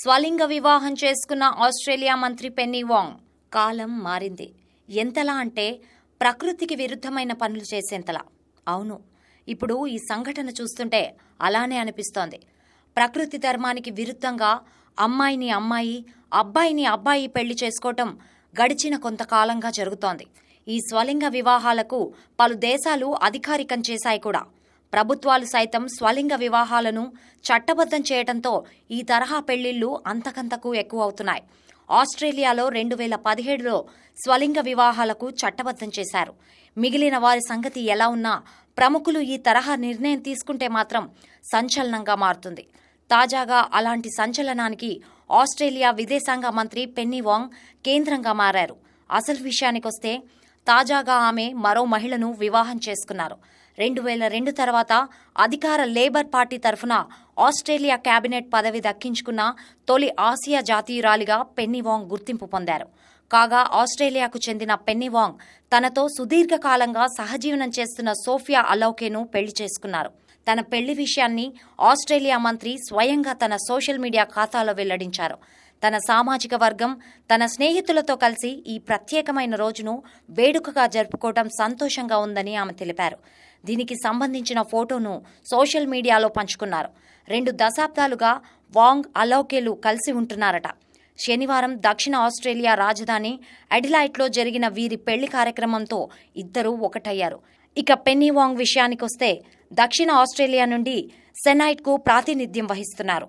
స్వలింగ వివాహం చేసుకున్న ఆస్ట్రేలియా మంత్రి పెన్నీ వాంగ్. కాలం మారింది. ఎంతలా అంటే ప్రకృతికి విరుద్ధమైన పనులు చేసేంతలా. అవును ఇప్పుడు ఈ సంఘటన చూస్తుంటే అలానే అనిపిస్తోంది. ప్రకృతి ధర్మానికి విరుద్ధంగా అమ్మాయిని అమ్మాయి అబ్బాయిని అబ్బాయి పెళ్ళి చేసుకోవటం గడిచిన కొంతకాలంగా జరుగుతోంది. ఈ స్వలింగ వివాహాలకు పలు దేశాలు అధికారికం చేశాయి కూడా. ప్రభుత్వాలు సైతం స్వలింగ వివాహాలను చట్టబద్ధం చేయడంతో ఈ తరహా పెళ్ళిళ్ళు అంతకంతకు ఎక్కువ అవుతున్నాయి ఆస్ట్రేలియాలో రెండు వేల పదిహేడులో స్వలింగ వివాహాలకు చట్టబద్ధం చేశారు. మిగిలిన వారి సంగతి ఎలా ఉన్నా ప్రముఖులు ఈ తరహా నిర్ణయం తీసుకుంటే మాత్రం సంచలనంగా మారుతుంది. తాజాగా అలాంటి సంచలనానికి ఆస్ట్రేలియా విదేశాంగ మంత్రి పెన్నీ వాంగ్ కేంద్రంగా మారారు. అసలు విషయానికొస్తే తాజాగా ఆమె మరో మహిళను వివాహం చేసుకున్నారు. రెండు వేల రెండు తర్వాత అధికార లేబర్ పార్టీ తరఫున ఆస్ట్రేలియా కేబినెట్ పదవి దక్కించుకున్న తొలి ఆసియా జాతీయురాలిగా పెన్నీ వాంగ్ గుర్తింపు పొందారు. కాగా ఆస్ట్రేలియాకు చెందిన పెన్నీ వాంగ్ తనతో సుదీర్ఘకాలంగా సహజీవనం చేస్తున్న సోఫియా అలౌకేను పెళ్ళి చేసుకున్నారు. తన పెళ్ళి విషయాన్ని ఆస్ట్రేలియా మంత్రి స్వయంగా తన సోషల్ మీడియా ఖాతాలో వెల్లడించారు. తన సామాజిక వర్గం తన స్నేహితులతో కలిసి ఈ ప్రత్యేకమైన రోజును వేడుకగా జరుపుకోవడం సంతోషంగా ఉందని ఆమె తెలిపారు. దీనికి సంబంధించిన ఫోటోను సోషల్ మీడియాలో పంచుకున్నారు. రెండు దశాబ్దాలుగా వాంగ్ అలౌకేలు కలిసి ఉంటున్నారట. శనివారం దక్షిణ ఆస్ట్రేలియా రాజధాని అడిలైట్లో జరిగిన వీరి పెళ్ళి కార్యక్రమంతో ఇద్దరూ ఒకటయ్యారు. ఇక పెన్నీ వాంగ్ విషయానికొస్తే దక్షిణ ఆస్ట్రేలియా నుండి సెనైట్కు ప్రాతినిధ్యం వహిస్తున్నారు.